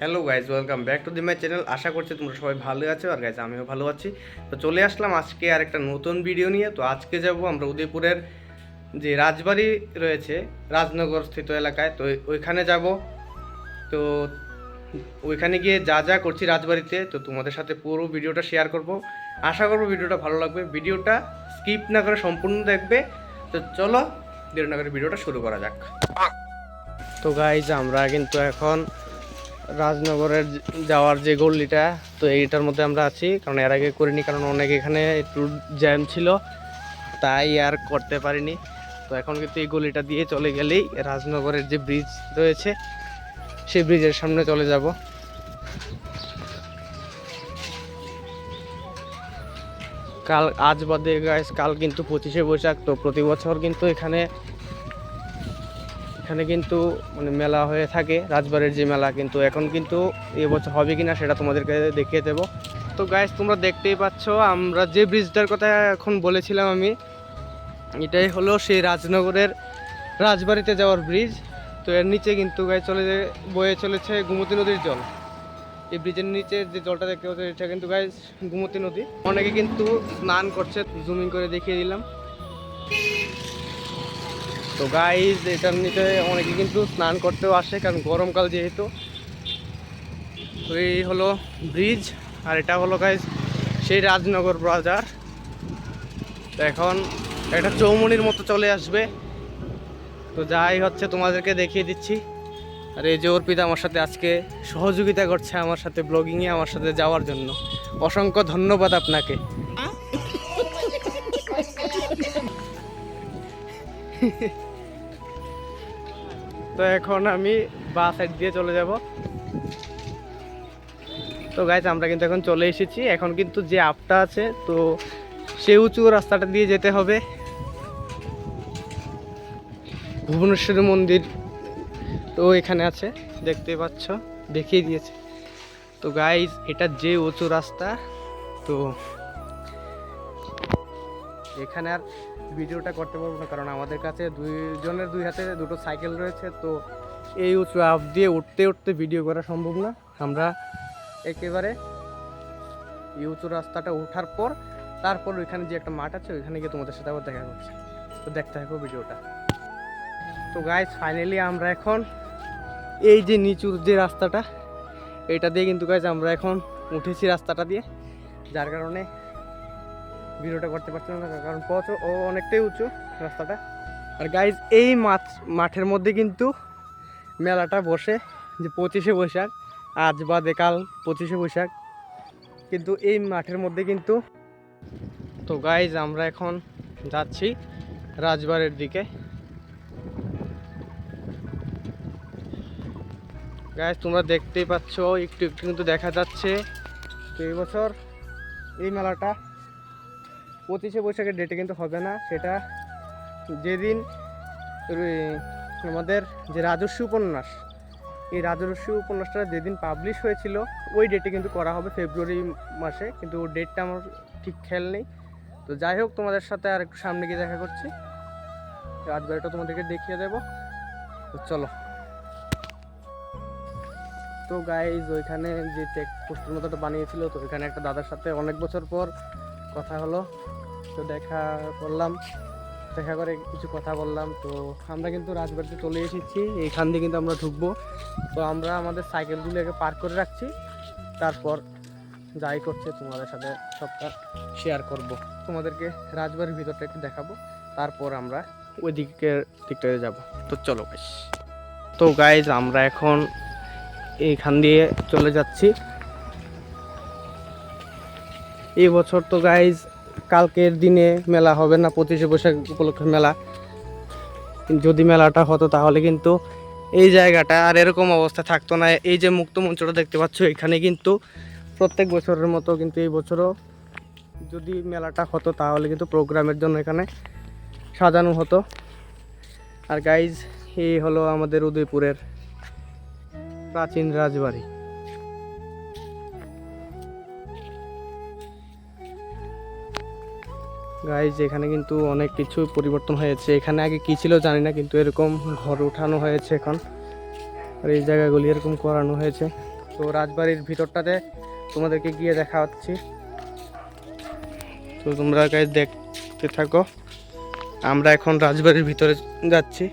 Hello guys welcome back to the my channel আশা করছি তোমরা সবাই ভালো আছো আর গাইজ আমিও ভালো আছি। তো চলে আসলাম আজকে আর একটা নতুন ভিডিও নিয়ে। তো আজকে যাব আমরা উদয়পুরের যে রাজবাড়ি রয়েছে, রাজনগর স্থিত এলাকায়। তো ওইখানে যাব। তো ওইখানে গিয়ে যা যা করছি রাজবাড়িতে, তো তোমাদের সাথে পুরো ভিডিওটা শেয়ার করব। আশা করব ভিডিওটা ভালো লাগবে। ভিডিওটা স্কিপ না করে সম্পূর্ণ দেখবে। তো চলো না করে ভিডিওটা শুরু করা যাক। তো গাইজ আমরা কিন্তু এখন রাজনগরের যাওয়ার যে গল্লিটা, তো এইটার মধ্যে আমরা আছি। কারণ এর আগে করিনি, কারণ অনেক এখানে একটু জ্যাম ছিল। তাই আর করতে পারিনি। তো এখন কিন্তু এই গলিটা দিয়ে চলে গেলেই রাজনগরের যে ব্রিজ রয়েছে, সেই ব্রিজের সামনে চলে যাব। কাল আজ বাদে গাইস কাল কিন্তু পঁচিশে বৈশাখ, তো প্রতি বছর কিন্তু এখানে এখানে কিন্তু মানে মেলা হয়ে থাকে, রাজবাড়ির যে মেলা কিন্তু এখন কিন্তু এবছর হবে কি না সেটা তোমাদেরকে দেখিয়ে দেব। তো গাইজ তোমরা দেখতেই পাচ্ছ, আমরা যে ব্রিজটার কথা এখন বলেছিলাম আমি, এটাই হলো সেই রাজনগরের রাজবাড়িতে যাওয়ার ব্রিজ তো এর নিচে কিন্তু গায়ে চলে বয়ে চলেছে গুমতি নদীর জল। এই ব্রিজের নিচে যে জলটা দেখতে পাচ্ছ, এটা কিন্তু গায়ে গুমতি নদী। অনেকে কিন্তু স্নান করছে জুমিং করে দেখিয়ে দিলাম। তো গাইজ এটার নিচে অনেকে কিন্তু স্নান করতেও আসে কারণ গরমকাল যেহেতু। তো এই হলো ব্রিজ আর এটা হলো গাইজ সেই রাজনগর বাজার। তো এখন একটা চৌমনির মতো চলে আসবে। তো যাই হচ্ছে তোমাদেরকে দেখিয়ে দিচ্ছি। আর এই যে অর্পিতা আমার সাথে আজকে সহযোগিতা করছে আমার সাথে ব্লগিংয়ে আমার সাথে যাওয়ার জন্য। অসংখ্য ধন্যবাদ আপনাকে। তো এখন আমি বা সাইড দিয়ে চলে যাব। তো গাইজ আমরা কিন্তু এখন চলে এসেছি। এখন কিন্তু যে আপটা আছে, তো সে উঁচু রাস্তাটা দিয়ে যেতে হবে। ভুবনেশ্বরী মন্দির তো এখানে আছে, দেখতে পাচ্ছ, দেখিয়ে দিয়েছে। তো গাইজ এটা যে উঁচু রাস্তা, তো এখানে আর ভিডিওটা করতে পারব না, কারণ আমাদের কাছে দুইজনের দুই হাতে দুটো সাইকেল রয়েছে, তো এই উঁচু আপ দিয়ে উঠতে উঠতে ভিডিও করা সম্ভব না। আমরা একেবারে এই উঁচু রাস্তাটা ওঠার পর, তারপর ওইখানে যে একটা মাঠ আছে, ওইখানে গিয়ে তোমাদের সাথে আবার দেখা করছে। তো দেখতে থাকো ভিডিওটা। তো গাইজ ফাইনালি আমরা এখন এই যে নিচুর যে রাস্তাটা, এটা দিয়ে কিন্তু গাইজ আমরা এখন উঠেছি রাস্তাটা দিয়ে, যার কারণে ভিডিওটা করতে পারছিলাম না, কারণ পথ ও অনেকটাই উঁচু রাস্তাটা। আর গাইজ এই মাঠ মাঠের মধ্যে কিন্তু মেলাটা বসে, যে পঁচিশে বৈশাখ, আজ বাদে কাল পঁচিশে বৈশাখ। কিন্তু এই মাঠের মধ্যে কিন্তু তো গাইজ আমরা এখন যাচ্ছি রাজবাড়ির দিকে। গাইজ তোমরা দেখতেই পাচ্ছ, একটু একটু কিন্তু দেখা যাচ্ছে। তো এই বছর এই মেলাটা পঁচিশে বৈশাখের ডেটে কিন্তু হবে না। সেটা যেদিন আমাদের যে রাজস্ব উপন্যাস, এই রাজস্ব উপন্যাসটা যেদিন পাবলিশ হয়েছিল, ওই ডেটে কিন্তু করা হবে ফেব্রুয়ারি মাসে। কিন্তু ডেটটা আমার ঠিক খেয়াল নেই। তো যাই হোক, তোমাদের সাথে আর একটু সামনে গিয়ে দেখা করছি। রাজবাড়িটা তোমাদেরকে দেখিয়ে দেবো। তো চলো। তো গাইজ ওইখানে যে চেক পোস্টের মতো বানিয়েছিল, তো ওইখানে একটা দাদার সাথে অনেক বছর পর কথা হলো। তো দেখা করলাম। দেখা করে কিছু কথা বললাম। তো আমরা কিন্তু রাজবাড়িতে চলে এসেছি। এইখান দিয়ে কিন্তু আমরা ঢুকবো। তো আমরা আমাদের সাইকেলগুলোকে পার্ক করে রাখছি। তারপর যাই করছে তোমাদের সাথে সবটা শেয়ার করব। তোমাদেরকে রাজবাড়ির ভিতরটা একটু দেখাবো। তারপর আমরা ওই দিকের দিকটাতে যাব। তো চলো গাইস তো গাইজ আমরা এখন এইখান দিয়ে চলে যাচ্ছি। এই বছর তো গাইজ কালকের দিনে মেলা হবে না, পঁচিশে বৈশাখ উপলক্ষে মেলা। যদি মেলাটা হতো তাহলে কিন্তু এই জায়গাটা আর এরকম অবস্থা থাকতো না। এই যে মুক্ত মঞ্চটা দেখতে পাচ্ছ, এখানে কিন্তু প্রত্যেক বছরের মতো কিন্তু এই বছরও যদি মেলাটা হতো তাহলে কিন্তু প্রোগ্রামের জন্য এখানে সাজানো হতো। আর গাইজ এই হলো আমাদের উদয়পুরের প্রাচীন রাজবাড়ি। গাইজ এখানে কিন্তু অনেক কিছু পরিবর্তন হয়েছে। এখানে আগে কি ছিল জানি না, কিন্তু এরকম ঘর উঠানো হয়েছে এখন। আর এই জায়গাগুলি এরকম করানো হয়েছে। তো রাজবাড়ির ভিতরটাতে তোমাদেরকে গিয়ে দেখা হচ্ছে তো তোমরা গাইজ দেখতে থাকো। আমরা এখন রাজবাড়ির ভিতরে যাচ্ছি।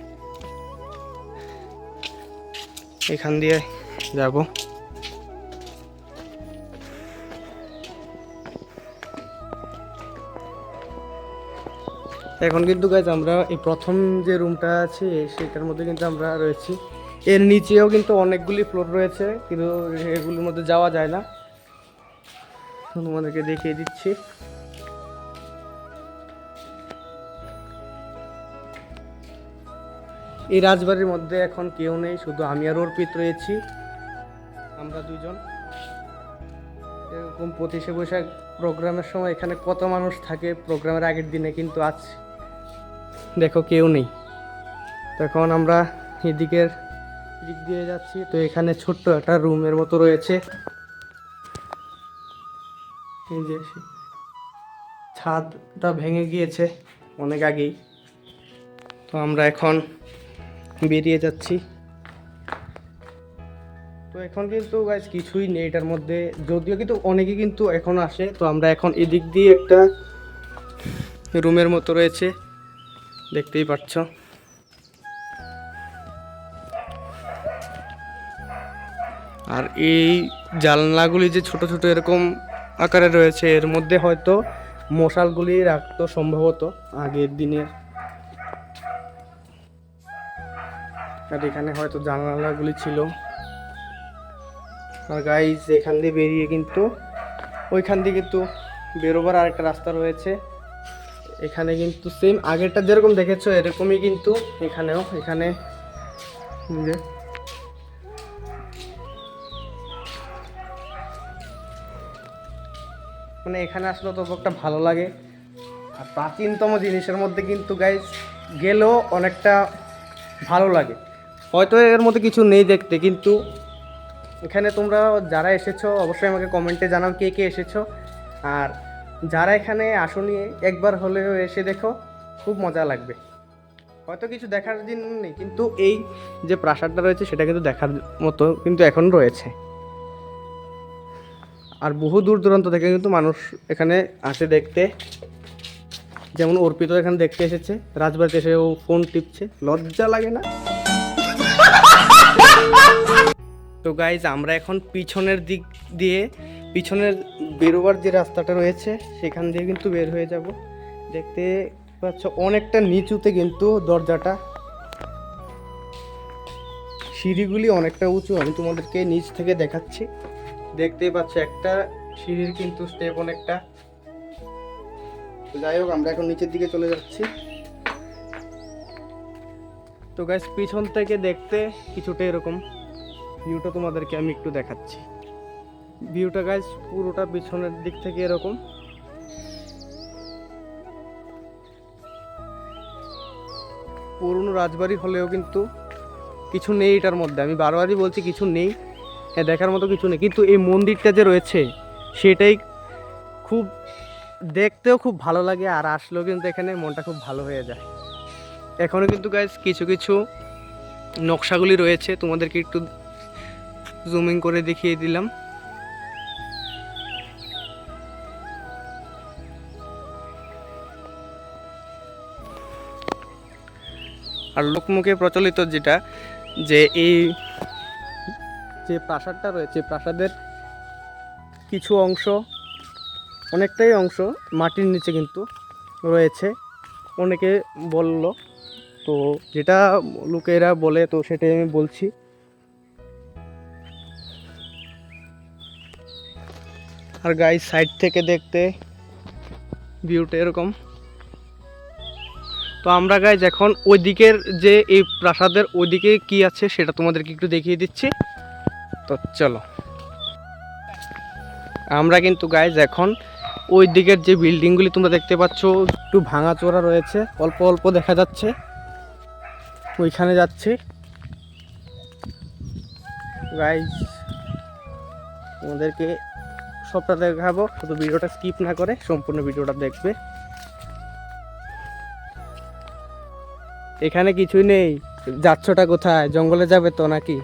এখান দিয়ে যাব। এখন কিন্তু গাইজ আমরা এই প্রথম যে রুমটা আছে সেটার মধ্যে কিন্তু আমরা রয়েছি। এর নিচেও কিন্তু অনেকগুলি ফ্লোর রয়েছে, কিন্তু এগুলির মধ্যে যাওয়া যায় না। তোমাদেরকে দেখিয়ে দিচ্ছি। এই রাজবাড়ির মধ্যে এখন কেউ নেই, শুধু আমি আর অর্পিত রয়েছি। আমরা দুজন। এরকম পঁচিশে বৈশাখ প্রোগ্রামের সময় এখানে কত মানুষ থাকে প্রোগ্রামের আগের দিনে কিন্তু আজ দেখো কেউ নেই। তখন আমরা এদিকের দিক দিয়ে যাচ্ছি। তো এখানে ছোট্ট একটা রুমের মতো রয়েছে। যে ছাদটা ভেঙে গিয়েছে অনেক আগেই। তো আমরা এখন বেরিয়ে যাচ্ছি। তো এখন কিন্তু গাইজ কিছুই নেই এটার মধ্যে। যদিও কিন্তু অনেকে কিন্তু এখন আসে। তো আমরা এখন এদিক দিয়ে একটা রুমের মতো রয়েছে। দেখতেই পাচ্ছ। আর এই জানলাগুলি যে ছোট ছোট এরকম আকারে রয়েছে, এর মধ্যে হয়তো মশালগুলি রাখতো সম্ভবত আগের দিনের। আর এখানে হয়তো জানালাগুলি ছিল। আর গাইজ এখান দিয়ে বেরিয়ে কিন্তু ওইখান দিয়ে কিন্তু বেরোবার আরেকটা রাস্তা রয়েছে। এখানে কিন্তু সেম আগেরটা যেরকম দেখেছ, এরকমই কিন্তু এখানেও, এখানে মানে এখানে আসলে তো একটা ভালো লাগে। আর প্রাচীনতম জিনিসের মধ্যে কিন্তু গাইজ গেলেও অনেকটা ভালো লাগে। হয়তো এর মধ্যে কিছু নেই দেখতে, কিন্তু এখানে তোমরা যারা এসেছ, অবশ্যই আমাকে কমেন্টে জানাও কে কে এসেছ। আর যারা এখানে আসনি একবার হলেও এসে দেখো, খুব মজা লাগবে। হয়তো কিছু দেখার দিন নেই, কিন্তু এই যে প্রাসাদটা রয়েছে সেটা কিন্তু দেখার মতো কিন্তু এখন রয়েছে। আর বহু দূর দূরান্ত থেকে কিন্তু মানুষ এখানে আসে দেখতে। যেমন অর্পিত এখানে দেখতে এসেছে, রাজবাড়িতে এসে ও ফোন টিপছে। লজ্জা লাগে না? তো গাইজ আমরা এখন পিছনের দিক দিয়ে, পিছনের বেরোবার যে রাস্তাটা রয়েছে, সেখান দিয়ে কিন্তু বের হয়ে যাব। দেখতে পাচ্ছ অনেকটা নিচুতে কিন্তু দরজাটা। সিঁড়িগুলি অনেকটা উঁচু, আমি তোমাদেরকে নিচ থেকে দেখাচ্ছি। দেখতেই পাচ্ছ একটা সিঁড়ির কিন্তু স্টেপ অনেকটা। যাই হোক, আমরা এখন নিচের দিকে চলে যাচ্ছি। তো গাইস পিছন থেকে দেখতে কিছুটা এরকম। ভিউটা তোমাদেরকে আমি একটু দেখাচ্ছি। ভিউটা গাইস পুরোটা পিছনের দিক থেকে এরকম। পুরনো রাজবাড়ি হলেও কিন্তু কিছু নেই এটার মধ্যে। আমি বারবারই বলছি কিছু নেই হ্যাঁ দেখার মতো কিছু নেই। কিন্তু এই মন্দিরটা যে রয়েছে, সেটাই খুব দেখতেও খুব ভালো লাগে আর আসলেও কিন্তু এখানে মনটা খুব ভালো হয়ে যায়। এখনও কিন্তু গাইজ কিছু কিছু নকশাগুলি রয়েছে। তোমাদেরকে একটু জুমিং করে দেখিয়ে দিলাম। আর লোকমুখে প্রচলিত যেটা, যে এই যে প্রাসাদটা রয়েছে, প্রাসাদের কিছু অংশ, অনেকটাই অংশ মাটির নিচে কিন্তু রয়েছে। অনেকে বলল, তো যেটা লোকেরা বলে, তো সেটাই আমি বলছি। আর গাই সাইড থেকে দেখতে ভিউটা এরকম। তো আমরা গাইজ এখন ওই দিকের যে এই প্রাসাদের ওইদিকে কি আছে সেটা তোমাদেরকে একটু দেখিয়ে দিচ্ছি। তো চলো। আমরা কিন্তু গাইজ এখন ওই দিকের যে বিল্ডিংগুলি তোমরা দেখতে পাচ্ছ, একটু ভাঙাচোরা রয়েছে, অল্প অল্প দেখা যাচ্ছে। ওইখানে যাচ্ছি। গাইজ তোমাদেরকে সবটা দেখাবো। শুধু ভিডিওটা স্কিপ না করে সম্পূর্ণ ভিডিওটা দেখবে। এখানে কিছুই নেই। যাচ্ছটা কোথায়? জঙ্গলে যাবে তো নাকি?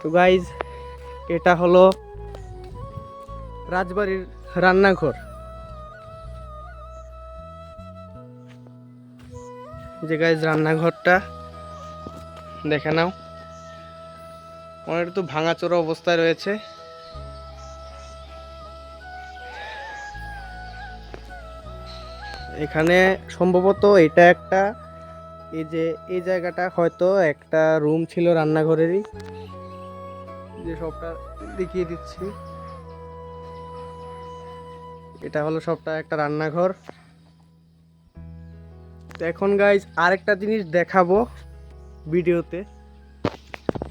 তো গাইজ এটা হলো রাজবাড়ির রান্নাঘর। যে গাইজ রান্নাঘরটা দেখে নাও। অনেক তো ভাঙাচোরা অবস্থায় রয়েছে। এখানে সম্ভবত এটা একটা, এই যে, এই জায়গাটা হয়তো একটা রুম ছিল রান্নাঘরেরই। যে সবটা দেখিয়ে দিচ্ছি। এটা হলো সবটা একটা রান্নাঘর। তো এখন গাইজ আরেকটা জিনিস দেখাবো ভিডিওতে।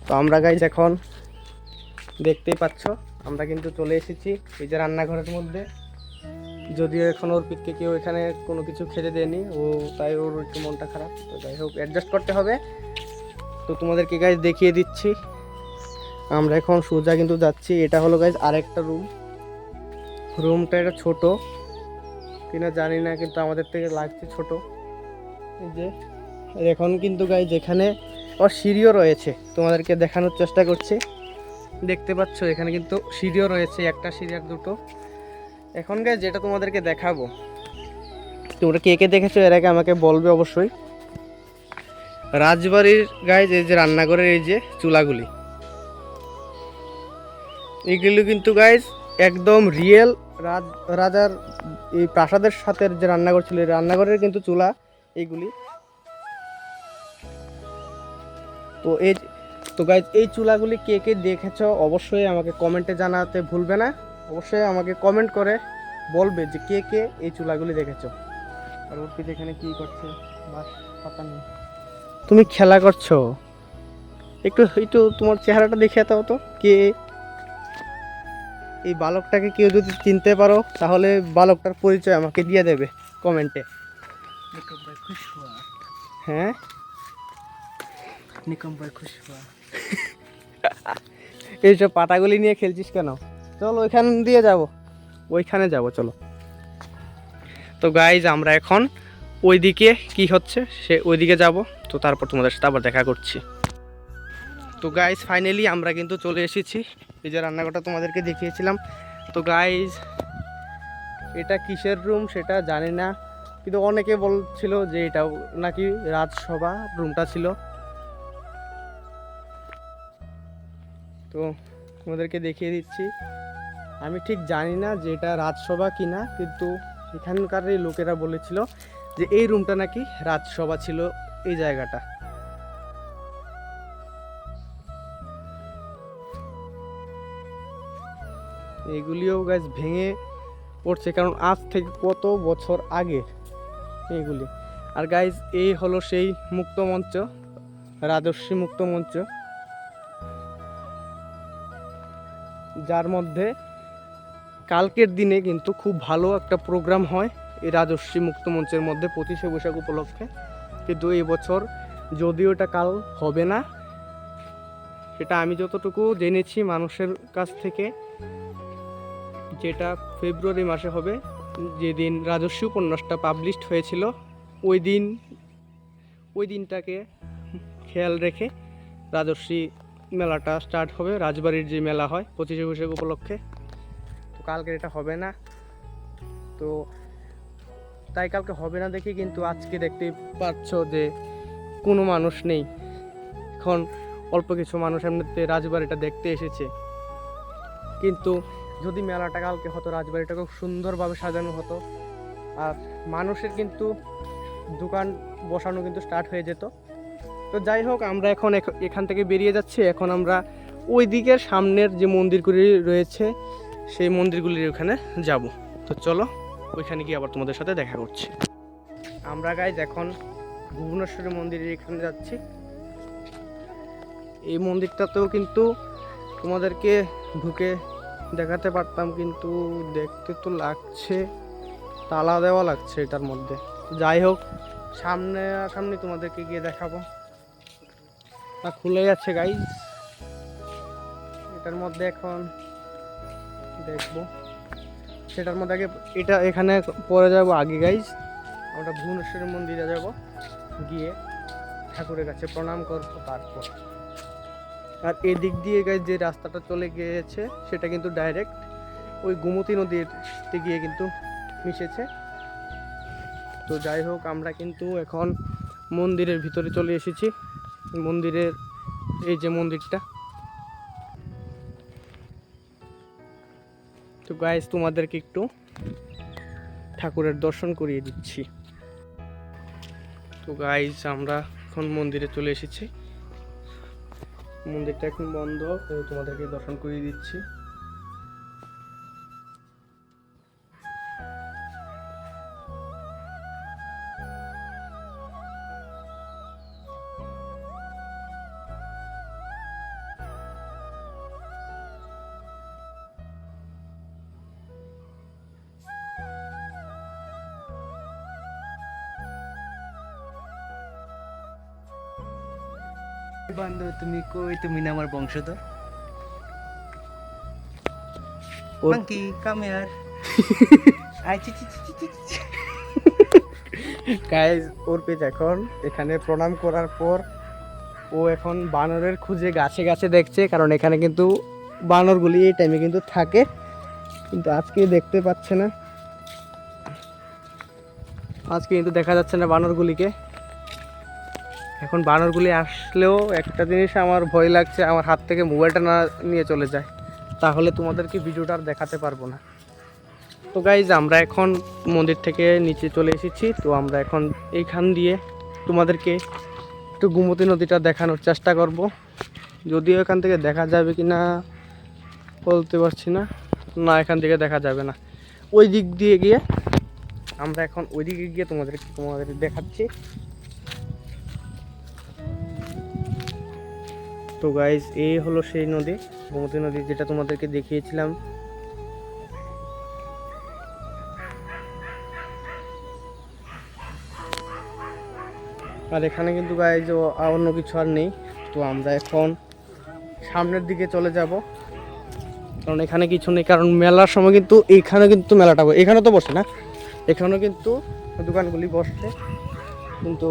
তো আমরা গাইজ এখন দেখতেই পাচ্ছ, আমরা কিন্তু চলে এসেছি এই যে রান্নাঘরের মধ্যে। যদিও এখন ওর পিঠকে কেউ এখানে কোনো কিছু খেতে দেয়নি, ও তাই ওর একটু মনটা খারাপ। তো যাই হোক অ্যাডজাস্ট করতে হবে। তো তোমাদেরকে গাইজ দেখিয়ে দিচ্ছি। আমরা এখন সোজা কিন্তু যাচ্ছি। এটা হলো গাইজ আরেকটা রুম রুমটা এটা ছোট। কিনা জানি না, কিন্তু আমাদের থেকে লাগছে ছোট। যে এখন কিন্তু গাই যেখানে ওর সিঁড়িও রয়েছে। তোমাদেরকে দেখানোর চেষ্টা করছি। দেখতে পাচ্ছ, এখানে কিন্তু সিঁড়িও রয়েছে, একটা সিঁড়ি আর দুটো। এখন গাই যেটা তোমাদেরকে দেখাবো। তোমরা কে কে দেখেছ এর আগে আমাকে বলবে অবশ্যই। রাজবাড়ির গায়ে যে যে রান্নাঘরের এই যে চুলাগুলি। এগুলো কিন্তু গাইজ একদম রিয়েল রাজ, রাজার এই প্রাসাদের সাথে যে রান্নাঘর ছিল রান্নাঘরের কিন্তু চুলা এইগুলি তো এই, তো গাইজ এই চুলাগুলি কে কে দেখেছ অবশ্যই আমাকে কমেন্টে জানাতে ভুলবে না। অবশ্যই আমাকে কমেন্ট করে বলবে যে কে কে এই চুলাগুলি দেখেছ। আর উর্ফিত এখানে কী করছে? বাস পাতা নেই তুমি খেলা করছ? একটু একটু তোমার চেহারাটা দেখে দাও তো কে? এই বালকটাকে কেউ যদি চিনতে পারো তাহলে বালকটার পরিচয় আমাকে দিয়ে দেবে কমেন্টে হ্যাঁ? এইসব পাতাগুলি নিয়ে খেলছিস কেন? চল, ওইখান দিয়ে যাব। ওইখানে যাব, চলো। তো গাইজ আমরা এখন ওইদিকে কি হচ্ছে, সে ওইদিকে যাব। তো তারপর তোমাদের সাথে আবার দেখা করছি। তো গাইজ ফাইনালি আমরা কিন্তু চলে এসেছি। এই যে রান্নাঘরটা তোমাদেরকে দেখিয়েছিলাম। তো গাইজ এটা কিসের রুম সেটা জানি না। কিন্তু অনেকে বলছিল যে এটাও নাকি রাজসভা রুমটা ছিল। তো তোমাদেরকে দেখিয়ে দিচ্ছি। আমি ঠিক জানি না যে এটা রাজসভা কিনা, কিন্তু এখানকার এই লোকেরা বলেছিল যে এই রুমটা নাকি রাজসভা ছিল এই জায়গাটা। এইগুলিও গাছ ভেঙে পড়ছে, কারণ আজ থেকে কত বছর আগে এগুলি। আর গাইজ এই হলো সেই মুক্ত মঞ্চ রাজস্বী মুক্ত মঞ্চ, যার মধ্যে কালকের দিনে কিন্তু খুব ভালো একটা প্রোগ্রাম হয় এই রাজস্বী মুক্ত মঞ্চের মধ্যে পঁচিশে বৈশাখ উপলক্ষে। কিন্তু এই বছর যদিও এটা কাল হবে না, সেটা আমি যতটুকু জেনেছি মানুষের কাছ থেকে, যেটা ফেব্রুয়ারি মাসে হবে, যেদিন রাজস্বী উপন্যাসটা পাবলিশড হয়েছিল, ওই দিন, ওই দিনটাকে খেয়াল রেখে রাজস্বী মেলাটা স্টার্ট হবে, রাজবাড়ির যে মেলা হয় পঁচিশে বৈশাখ উপলক্ষে। তো কালকে এটা হবে না। তো তাই কালকে হবে না দেখি কিন্তু আজকে দেখতে পাচ্ছ যে কোনো মানুষ নেই। এখন অল্প কিছু মানুষ এমনিতে রাজবাড়িটা দেখতে এসেছে। কিন্তু যদি মেলাটা কালকে হতো, রাজবাড়িটা খুব সুন্দরভাবে সাজানো হতো। আর মানুষের কিন্তু দোকান বসানো কিন্তু স্টার্ট হয়ে যেত। তো যাই হোক, আমরা এখন এখ- এখান থেকে বেরিয়ে যাচ্ছি। এখন আমরা ওই দিকের সামনের যে মন্দিরগুলি রয়েছে সেই মন্দিরগুলির ওখানে যাব। তো চলো, ওইখানে গিয়ে আবার তোমাদের সাথে দেখা করছি। আমরা গাইজ এখন ভুবনেশ্বরী মন্দিরের এখানে যাচ্ছি। এই মন্দিরটাতেও কিন্তু তোমাদেরকে ঢুকে দেখাতে পারতাম, কিন্তু দেখতে তো লাগছে, তালা দেওয়া লাগছে এটার মধ্যে। যাই হোক, সামনে সামনে তোমাদেরকে গিয়ে দেখাবো। খুলে যাচ্ছে গাইজ এটার মধ্যে এখন দেখব। সেটার মধ্যে আগে এটা এখানে পরে যাব আগে গাইজ আমরা ভুবনেশ্বরী মন্দিরে যাব। গিয়ে ঠাকুরের কাছে প্রণাম করব, তারপর। আর এই দিক দিয়ে গাইজ যে রাস্তাটা চলে গিয়েছে, সেটা কিন্তু ডাইরেক্ট ওই গোমতী নদীর গিয়ে কিন্তু মিশেছে। তো যাই হোক, আমরা কিন্তু এখন মন্দিরের ভিতরে চলে এসেছি। মন্দিরের এই যে মন্দিরটা তো গাইজ তোমাদেরকে একটু ঠাকুরের দর্শন করিয়ে দিচ্ছি। তো গাইজ আমরা এখন মন্দিরে চলে এসেছি। মন্দিরটা এখন বন্ধ তোমাদেরকে দর্শন করিয়ে দিচ্ছি। তুমি কই? তুমি না আমার বংশধর। মাঙ্কি কাম হিয়ার আই চি চি চি চি চি গাইজ ওর পেজ এখন। এখানে প্রণাম করার পর ও এখন বানরের খুঁজে গাছে গাছে দেখছে কারণ এখানে কিন্তু বানরগুলি এই টাইমে কিন্তু থাকে। কিন্তু আজকে দেখতে পাচ্ছে না। আজকে কিন্তু দেখা যাচ্ছে না বানরগুলিকে। এখন বানরগুলি আসলেও একটা জিনিস আমার ভয় লাগছে, আমার হাত থেকে মোবাইলটা না নিয়ে চলে যায়। তাহলে তোমাদেরকে ভিডিওটা আর দেখাতে পারব না। তো গাইজ আমরা এখন মন্দির থেকে নিচে চলে এসেছি। তো আমরা এখন এইখান দিয়ে তোমাদেরকে একটু গুমতি নদীটা দেখানোর চেষ্টা করব। যদিও এখান থেকে দেখা যাবে কি না বলতে পারছি না। না, এখান থেকে দেখা যাবে না। ওই দিক দিয়ে গিয়ে আমরা এখন ওই দিকে গিয়ে তোমাদেরকে তোমাদের দেখাচ্ছি। তো গাইজ এই হলো সেই নদী, গোমতী নদী যেটা তোমাদেরকে দেখিয়েছিলাম। আর এখানে কিন্তু গাইজ অন্য কিছু আর নেই। তো আমরা এখন সামনের দিকে চলে যাব। কারণ এখানে কিছু নেই, কারণ মেলার সময় কিন্তু এখানে কিন্তু মেলাটা এখানে তো বসে না, এখানেও কিন্তু দোকানগুলি বসছে কিন্তু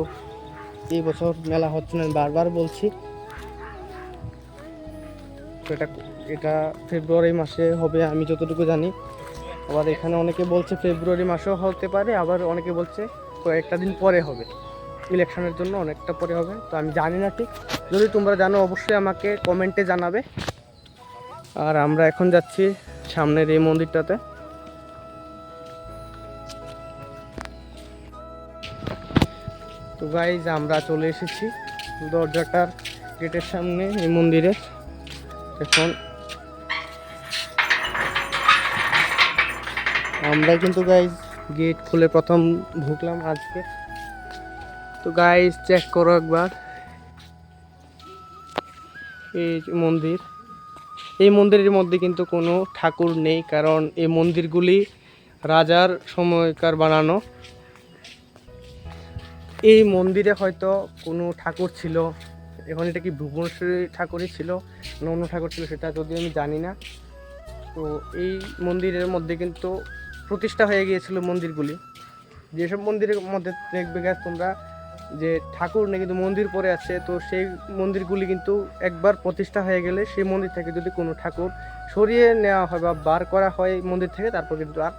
এই বছর মেলা হচ্ছে না বারবার বলছি। তো এটা এটা ফেব্রুয়ারি মাসে হবে, আমি যতটুকু জানি। আবার এখানে অনেকে বলছে ফেব্রুয়ারি মাসেও হতে পারে, আবার অনেকে বলছে কয়েকটা দিন পরে হবে। ইলেকশনের জন্য অনেকটা পরে হবে, তো আমি জানি না ঠিক। যদি তোমরা জানো, অবশ্যই আমাকে কমেন্টে জানাবে। আর আমরা এখন যাচ্ছি সামনের এই মন্দিরটাতে। তো গাইজ আমরা চলে এসেছি দরজাটার গেটের সামনে এই মন্দিরে। এখন আমরা কিন্তু গাইজ গেট খুলে প্রথম ঢুকলাম আজকে। তো গাইজ চেক করো একবার। এই মন্দির। এই মন্দিরের মধ্যে কিন্তু কোনো ঠাকুর নেই, কারণ এই মন্দিরগুলি রাজার সময়কার বানানো। এই মন্দিরে হয়তো কোনো ঠাকুর ছিল এখন এটা কি ভুবনেশ্বরী ঠাকুরই ছিল না অন্য ঠাকুর ছিল সেটা যদিও আমি জানি না। তো এই মন্দিরের মধ্যে কিন্তু প্রতিষ্ঠা হয়ে গিয়েছিল মন্দিরগুলি। যেসব মন্দিরের মধ্যে দেখবে গেছ তোমরা যে ঠাকুর নেই কিন্তু মন্দির পরে আছে, তো সেই মন্দিরগুলি কিন্তু একবার প্রতিষ্ঠা হয়ে গেলে সেই মন্দির থেকে যদি কোনো ঠাকুর সরিয়ে নেওয়া হয় বা বার করা হয় মন্দির থেকে, তারপর কিন্তু আর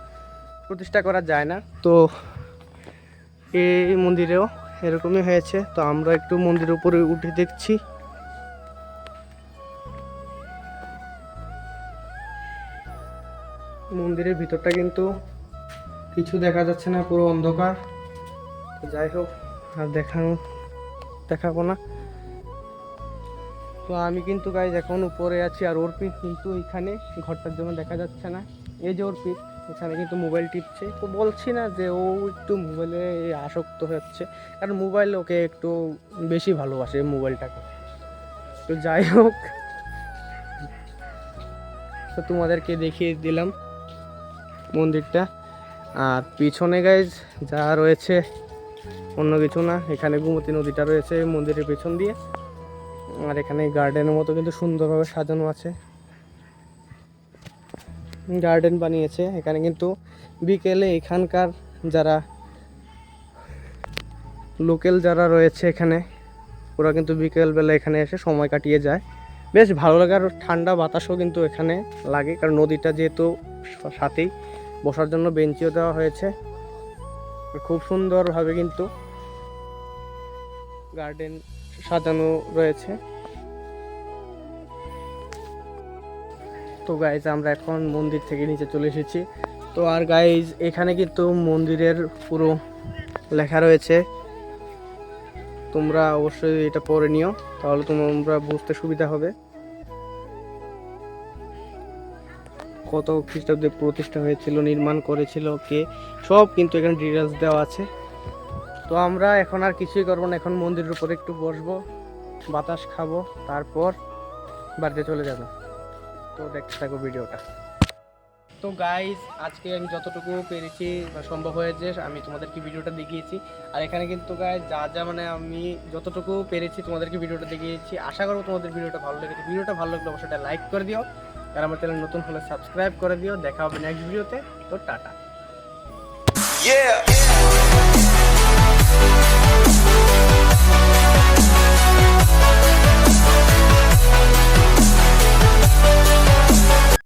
প্রতিষ্ঠা করা যায় না। তো এই মন্দিরেও এরকমই হয়েছে। তো আমরা একটু মন্দিরের উপরে উঠে দেখছি। মন্দিরের ভিতরটা কিন্তু কিছু দেখা যাচ্ছে না, পুরো অন্ধকার। যাই হোক, আর দেখানো, দেখাবো না। তো আমি কিন্তু গাইজ এখন উপরে আছি আর অর্পিত কিন্তু এখানে ঘরটার জন্য দেখা যাচ্ছে না। এই যে অর্পিত। এখানে কিন্তু মোবাইল টিপছে। তো বলছি না যে ও একটু মোবাইলে আসক্ত হচ্ছে, কারণ মোবাইল ওকে একটু বেশি ভালোবাসে মোবাইলটাকে। তো যাই হোক, তো তোমাদেরকে দেখিয়ে দিলাম মন্দিরটা। আর পিছনে গাইজ যা রয়েছে, অন্য কিছু না, এখানে গুমতি নদীটা রয়েছে মন্দিরের পেছন দিয়ে। আর এখানে গার্ডেনের মতো কিন্তু সুন্দরভাবে সাজানো আছে। গার্ডেন বানিয়েছে। এখানে কিন্তু বিকেলে এখানকার যারা লোকাল যারা রয়েছে এখানে, ওরা কিন্তু বিকেলবেলা এখানে এসে সময় কাটিয়ে যায়। বেশ ভালো লাগার ঠান্ডা বাতাসও কিন্তু এখানে লাগে, কারণ নদীটা যেহেতু সাথেই বসার জন্য বেঞ্চিও দেওয়া হয়েছে। খুব সুন্দরভাবে কিন্তু গার্ডেন সাজানো রয়েছে। তো গাইজ আমরা এখন মন্দির থেকে নিচে চলে এসেছি। তো আর গাইজ এখানে কিন্তু মন্দিরের পুরো লেখা রয়েছে। তোমরা অবশ্যই এটা পড়ে নিও, তাহলে তোমরা বুঝতে সুবিধা হবে। কত খ্রিস্টাব্দে প্রতিষ্ঠা হয়েছিল, নির্মাণ করেছিল, কে, সব কিন্তু এখানে ডিটেলস দেওয়া আছে। তো আমরা এখন আর কিছুই করব না, এখন মন্দিরের উপরে একটু বসবো, বাতাস খাব, তারপর বাড়িতে চলে যাব। তো দেখতে থাকো ভিডিওটা। তো গাইজ আজকে আমি যতটুকু পেরেছি বা সম্ভব হয়েছে, আমি তোমাদেরকে ভিডিওটা দেখিয়েছি। আর এখানে কিন্তু গাইজ যা যা মানে আমি যতটুকু পেরেছি তোমাদেরকে ভিডিওটা দেখিয়েছি। আশা করব তোমাদের ভিডিওটা ভালো লেগেছে। ভিডিওটা ভালো লাগলে অবশ্যই লাইক করে দিও। আর আমার চ্যানেল নতুন হলে সাবস্ক্রাইব করে দিও। দেখা হবে নেক্সট ভিডিওতে তো। টাটা.